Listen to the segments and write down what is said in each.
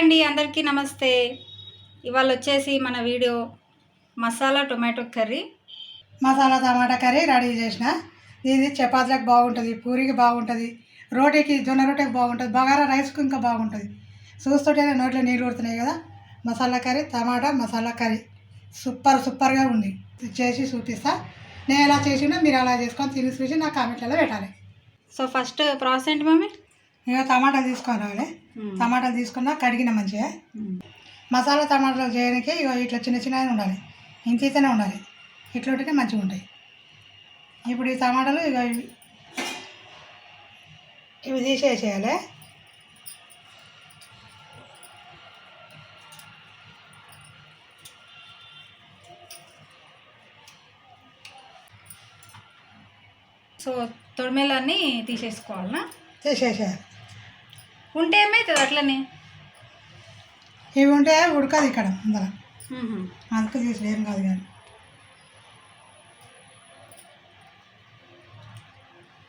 అండి అందరికీ నమస్తే. ఇవాళ వచ్చేసి మన video masala tomato curry. Masala tomato curry ready చేసిన. ఇది చపాతీలకు బాగుంటుంది పూరికి బాగుంటుంది రోటీకి జొన్న రొట్టెకి బాగుంటుంది బగారా రైస్కి ఇంకా బాగుంటుంది. చూస్తుంటేనే నోట్లో నీళ్ళు కొడుతున్నాయి కదా. Masala curry tomato masala curry. Super సూపర్గా ఉంది. చేసి చూపిస్తా. నేను ఎలా చేసినా మీరు అలా చేసుకొని తిని చూసి నా కామెంట్లలో పెట్టాలి. సో ఫస్ట్ ప్రాసెస్ ఏంటి మమ్మీ? ఇక టమాటాలు తీసుకొని రావాలి. టమాటాలు తీసుకున్నా కడిగిన మంచిగా. మసాలా టమాటాలు చేయడానికి ఇగో ఇట్లా చిన్న చిన్నగా ఉండాలి. ఇంత ఇంతనే ఉండాలి. ఇట్లా ఉంటేనే మంచిగా ఉంటాయి. ఇప్పుడు ఈ టమాటాలు ఇక ఇవి. ఇవి తీసేసేయాలి. సో తొడిమేలన్నీ తీసేసుకోవాలనా? తీసేసేయాలి. ఉంటే ఏమవుతుంది అట్లనే? ఇవి ఉంటే ఉడకదు ఇక్కడ అందర అందుకు తీసి ఏం కాదు కానీ.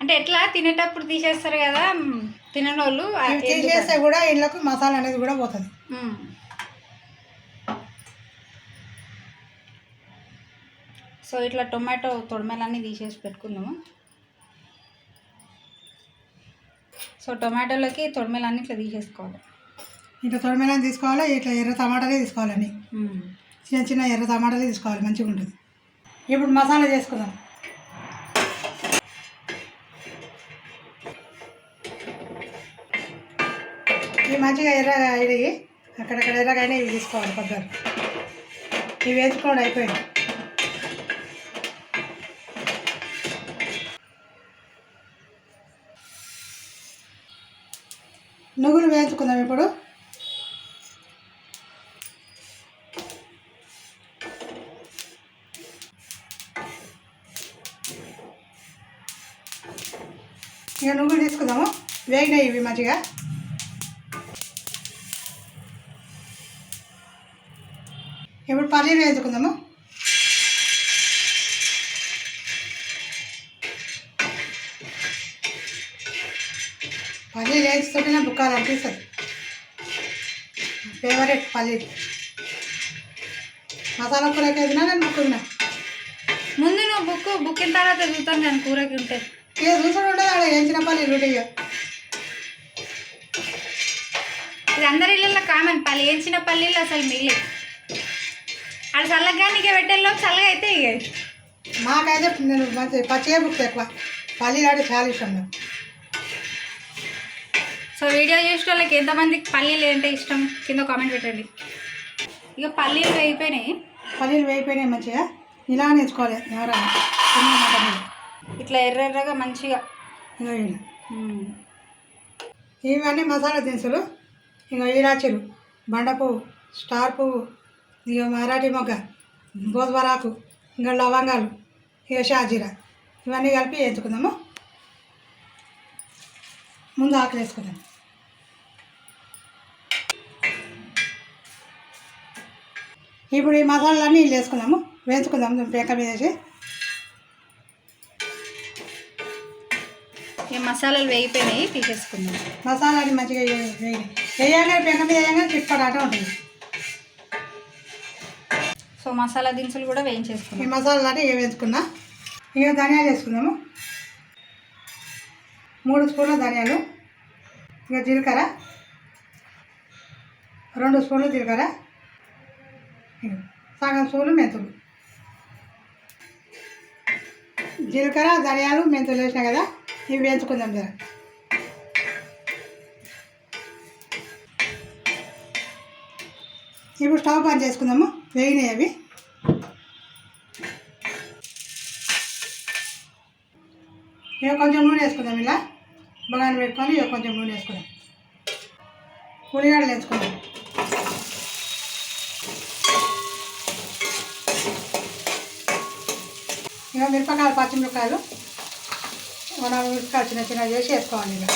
అంటే ఎట్లా? తినేటప్పుడు తీసేస్తారు కదా తినని వాళ్ళు తీసేస్తే కూడా ఇళ్ళకు మసాలా అనేది కూడా పోతుంది. సో ఇట్లా టొమాటో తొడిమేలన్నీ తీసేసి పెట్టుకుందాము? సో టొమాటోలకి తొడిమేలన్నీ ఇట్లా తీసేసుకోవాలి. ఇట్లా తొడిమేలని తీసుకోవాలి? ఇట్లా ఎర్ర టమాటాలే తీసుకోవాలండి మ్. చిన్న చిన్న ఎర్ర టమాటాలే తీసుకోవాలి మంచిగా ఉంటుంది. ఇప్పుడు మసాలా చేసుకుందాం. ఇవి మంచిగా ఎర్రగా ఇది అక్కడక్కడ ఎర్రగానే ఇవి తీసుకోవాలి కొబ్బరి. ఇవి వేసుకోండి అయిపోయింది. నువ్వులు వేయించుకుందాం ఇప్పుడు. ఇక నువ్వులు తీసుకుందాము. వేగినాయి ఇవి మంచిగా ఇప్పుడు పల్లీలు వేయించుకుందాము. పల్లీలు వేస్తుంటేనే బుక్కాలు అనిపిస్తుంది ఫేవరెట్ పల్లీలు మసాలా కూరకి వేసినా నేను బుక్కున్నా ముందు నువ్వు బుక్ బుక్కిన తర్వాత చూస్తాను నేను కూరకి ఉంటే. ఇక చూసుడు ఉండదు ఆడ వేయించిన పల్లీలు ఉంటాయి. ఇది అందరి ఇళ్ళల్లో కామన్ పల్లి. వేయించిన పల్లీలు అసలు మిగిలి. అది చల్లగా నీకే పెట్టేలో చల్లగా అయితే ఇక మాకైతే నేను మంచి పచ్చిగా బుక్ ఎక్కువ. పల్లీలు అంటే చాలా ఇష్టం నాకు. సో వీడియో చూసిన వాళ్ళకి ఎంతమందికి పల్లీలు ఏంటో ఇష్టం? కింద కామెంట్ పెట్టండి. ఇక పల్లీలు అయిపోయినాయి పల్లీలు వేయిపోయినాయి మంచిగా. ఇలా నేర్చుకోవాలి. ఇట్లా ఎర్ర ఎర్రగా మంచిగా. ఇవన్నీ మసాలా దినుసులు ఇంకా ఇలాచీలు బండ పువ్వు స్టార్ పువ్వు ఇక మరాఠీ మొగ్గ గోధుమరాకు ఇంకా లవంగాలు ఇక షాజీరా. ఇవన్నీ కలిపి వేసుకుందాము ముందు ఆకులు వేసుకుందాం. ఇప్పుడు ఈ మసాలాలన్నీ ఇల్లు వేసుకుందాము. వేసుకుందాము పేక మీద వేసి. ఈ మసాలాలు వేగిపోయినాయి తీసేసుకుందాం. మసాలాని మంచిగా వేయాలి పెంక మీద వేయగానే చిప్పడాట ఉంటుంది. సో మసాలా దినుసులు కూడా ఈ వేయించేసుకుందాం మసాలాని ఇక వేసుకున్నా ఇక ధనియాలు వేసుకుందాము. మూడు స్పూన్ల ధనియాలు. ఇక జీలకర్ర. రెండు స్పూన్లు జీలకర్ర. సగం సూలు మెంతులు జీలకర్ర ధనియాలు మెంతులు వేసినా కదా ఇవి వేయించుకుందాం జర ఇప్పుడు స్టవ్ ఆన్ చేసుకుందాము వేగినాయి అవి ఇక కొంచెం నూనె వేసుకుందాం ఇలా బగాన పెట్టుకొని ఇక కొంచెం నూనె వేసుకుందాం ఉల్లిగడ్డలు వేసుకుందాం ఇక మిరపకాయలు పచ్చిమిరపకాయలు. నాలుగు మిరపకాయలు చిన్న చిన్న చేసి వేసుకోవాలి ఇక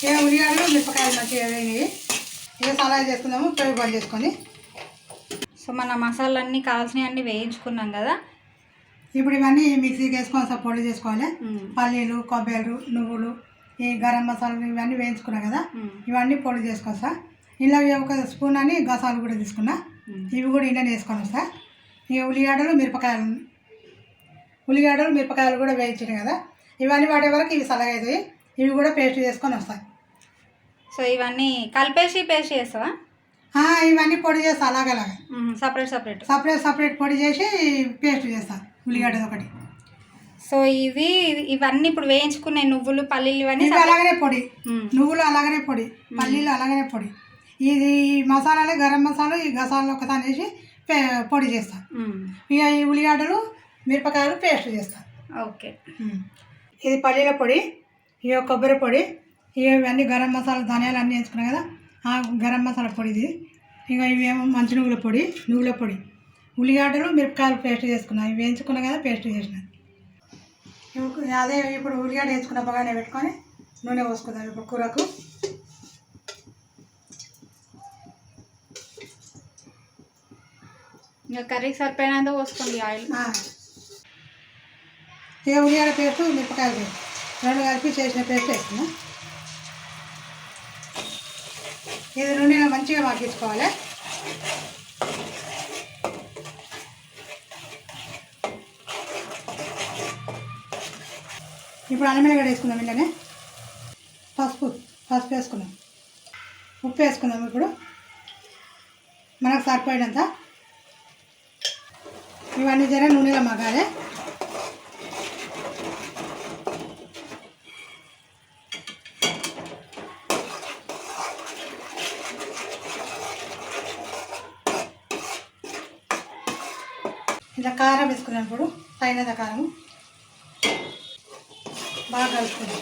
ఇక ఉల్లిగడ్డలు మిరపకాయలు మంచిగా వేగినాయి. ఇక సలాడ్ చేసుకుందాము పెరుగు బంద్ చేసుకొని. సో మన మసాలాలన్నీ కావాల్సినవి అన్నీ వేయించుకున్నాం కదా. ఇప్పుడు ఇవన్నీ మిక్సీకి వేసుకొని పొడి చేసుకోవాలి. పల్లీలు కొబ్బరి నువ్వులు ఈ గరం మసాలాలు ఇవన్నీ వేయించుకున్నాం కదా. ఇవన్నీ పొడి చేసుకోవాలి సార్. ఇలా ఒక స్పూన్ అని గసాలు కూడా తీసుకున్నా. ఇవి కూడా ఇండియన్ వేసుకొని సార్. ఇక ఉల్లిగడ్డలు మిరపకాయలు ఉల్లిగడ్డలు మిరపకాయలు కూడా వేయించినాయి కదా. ఇవన్నీ వాడే వరకు ఇవి చల్లగా అవుతాయి ఇవి కూడా పేస్ట్ చేసుకొని వస్తాయి. సో ఇవన్నీ కలిపేసి పేస్ట్ చేస్తావా? ఇవన్నీ పొడి చేస్తా అలాగలాగా సపరేట్ సపరేట్. సపరేట్ సపరేట్ పొడి చేసి పేస్ట్ చేస్తా ఉల్లిగడ్డది ఒకటి. సో ఇది ఇవన్నీ ఇప్పుడు వేయించుకునే నువ్వులు పల్లీలు ఇవన్నీ ఇవి అలాగనే పొడి. నువ్వులు అలాగనే పొడి పల్లీలు అలాగనే పొడి. ఇది ఈ మసాలాలు గరం మసాలా ఈ గసాలు ఒకదాని వేసి పొడి చేస్తా. ఉమ్. ఇక ఈ ఉల్లిగడ్డలు మిరపకాయలు పేస్ట్ చేస్తా. ఓకే. ఇది పల్లీల పొడి ఇక కొబ్బరి పొడి ఇవన్నీ గరం మసాలా ధనియాలు అన్నీ వేసుకున్నాం కదా ఆ గరం మసాలా పొడి ఇది. ఇక ఇవి ఏమో మంచి నువ్వుల పొడి నువ్వుల పొడి. ఉల్లిగడ్డలు మిరపకాయలు పేస్ట్ చేసుకున్నాం. ఇవి వేయించుకున్నాం కదా పేస్ట్ చేసిన. ఇప్పుడు అదే ఇప్పుడు ఉల్లిగడ్డ వేసుకున్న బగానే పెట్టుకొని నూనె పోసుకుందాం ఇప్పుడు కూరకు. ఇంకా కర్రీకి సరిపోయినంత పోసుకోండి ఆయిల్. ఇక ఉల్లిగడ్డ పేస్ట్ మిరపకాయల పేస్ట్. రెండు కలిపి చేసిన పేస్ట్ వేసుకున్నాం ఇది నూనెలో మంచిగా మగ్గించుకోవాలి ఇప్పుడు అల్లం వెల్లిగడ్డ వేసుకుందాం వెంటనే పసుపు పసుపు వేసుకుందాం. ఉప్పు వేసుకుందాం ఇప్పుడు. మనకు సరిపోయినంత. ఇవన్నీ జర నూనెలో మగాలి ఇలా కారం వేసుకున్నాం ఇప్పుడు. తగినంత కారం బాగా కలుపుకుందాం.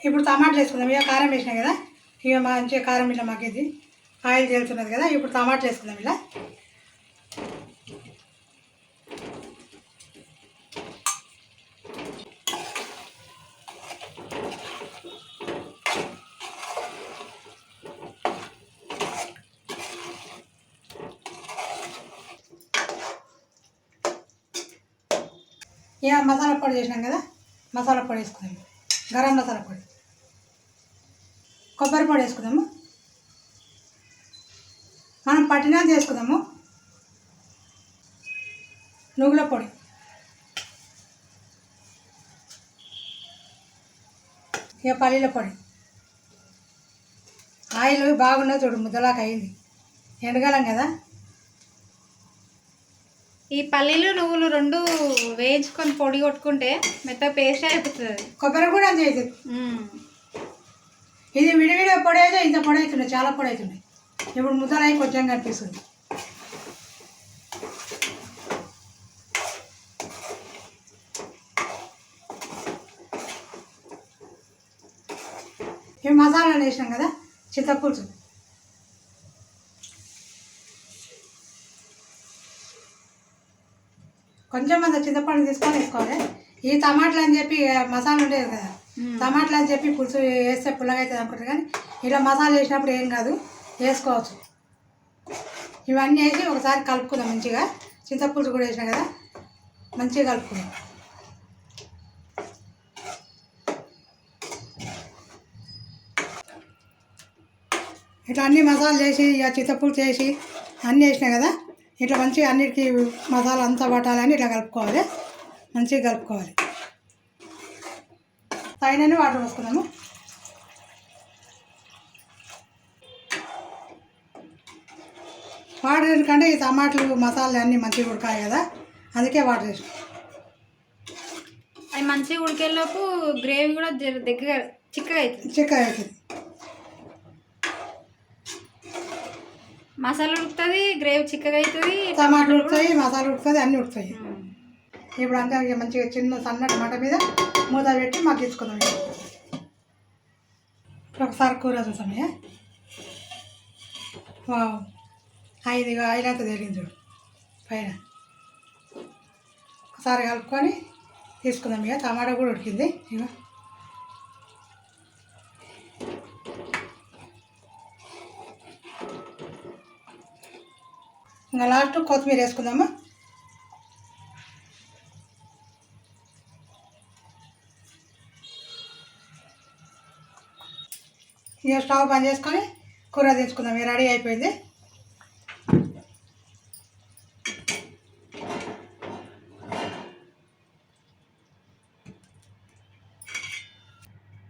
ఇప్పుడు టమాటాలు వేసుకుందాం. ఇక కారం వేసినాం కదా? ఇక మంచిగా కారం ఇట్లా ఇది ఆయిల్ తేలుతున్నది కదా? ఇప్పుడు టమాటాలు వేసుకుందాం ఇలా. ఇక మసాలా పొడి చేసినాం కదా మసాలా పొడి వేసుకుందాం. గరం మసాలా పొడి. కొబ్బరి పొడి వేసుకుందాము. మనం పట్టినాది వేసుకుందాము. నువ్వుల పొడి. ఇక పల్లీల పొడి. ఆయిల్ బాగున్నది చూడు ముద్దలాగా అయింది. ఎండగలం కదా. ఈ పల్లీలు నువ్వులు రెండు వేయించుకొని పొడి కొట్టుకుంటే మెత్తగా పేస్ట్ అయిపోతుంది కొబ్బరి కూడా అంతే అవుతుంది. ఇది విడివిడిగా పొడి అయితే ఇంత పొడి అవుతుండే చాలా పొడి అవుతుండే ఇప్పుడు ముద్దలు కొంచెం కనిపిస్తుంది. ఇవి మసాలాలు వేసినాం కదా చింతపులుసు కొంచెం అంత చింతపండు తీసుకొని వేసుకోవాలి. ఈ టమాటాలు అని చెప్పి మసాలా ఉండేది కదా. టమాటాలు అని చెప్పి పులుసు వేస్తే పుల్లగా అవుతుంది అనుకుంటారు కానీ ఇలా మసాలా వేసినప్పుడు ఏం కాదు వేసుకోవచ్చు. ఇవన్నీ వేసి ఒకసారి కలుపుకుందాం మంచిగా. చింతపులుసు కూడా వేసినా కదా మంచిగా కలుపుకుందాం. ఇట్లా అన్ని మసాలాలు చేసి ఇక చింతపులుసు వేసి అన్నీ వేసినా కదా ఇట్లా మంచిగా అన్నిటికీ మసాలా అంతా పట్టాలని ఇట్లా కలుపుకోవాలి. మంచిగా కలుపుకోవాలి. తగినన్ని వాటర్ పోసుకుందాము. వాటర్ ఎందుకంటే ఈ టమాటాలు మసాలాలు అన్నీ మంచిగా ఉడకాలి కదా. అందుకే వాటర్ వేసాం అవి మంచిగా ఉడికేలోపు గ్రేవీ కూడా దగ్గర చిక్కగా అవుతుంది. చిక్కగా అవుతుంది. మసాలా ఉడుకుతుంది గ్రేవీ చిక్కగా అవుతుంది టమాటాలు ఉడుకుతాయి మసాలా ఉడుకుతుంది అన్నీ ఉడుకుతాయి. ఇప్పుడు అంతా ఇక మంచిగా చిన్న సన్నటి మంట మీద మూత పెట్టి మగ్గించుకుందాం ఇక. ఇప్పుడు ఒకసారి కూర చూసాం ఇక. వావ్. ఐదు ఆయిల్ అంతా తేలింది చూడు. పైన. ఒకసారి కలుపుకొని తీసుకుందాం ఇక. టమాటా కూడా ఉడికింది ఇక. ఇంకా లాస్ట్ కొత్తిమీర వేసుకుందాము? ఇక స్టవ్ బంద్ చేసుకొని కూర తెచ్చుకుందాం. ఇక రెడీ అయిపోయింది.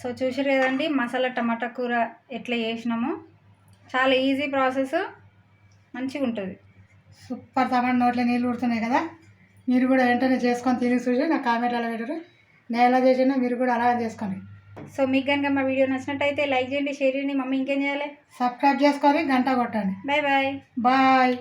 సో చూసారు కదండి మసాలా టమాటా కూర ఎట్లా చేసినామో. చాలా ఈజీ ప్రాసెస్ మంచిగా ఉంటుంది సూపర్ టమాటా నోట్లో నీళ్ళు ఉడుతున్నాయి కదా. మీరు కూడా వెంటనే చేసుకొని తిని చూసి నా కామెంట్లో పెట్టరు. నేను ఎలా చేసినా మీరు కూడా అలాగే చేసుకోండి. సో మీకు కనుక మా వీడియో నచ్చినట్టయితే లైక్ చేయండి షేర్ చేయండి. మమ్మీ ఇంకేం చేయాలి? సబ్స్క్రైబ్ చేసుకొని గంట కొట్టండి. Bye bye. బాయ్.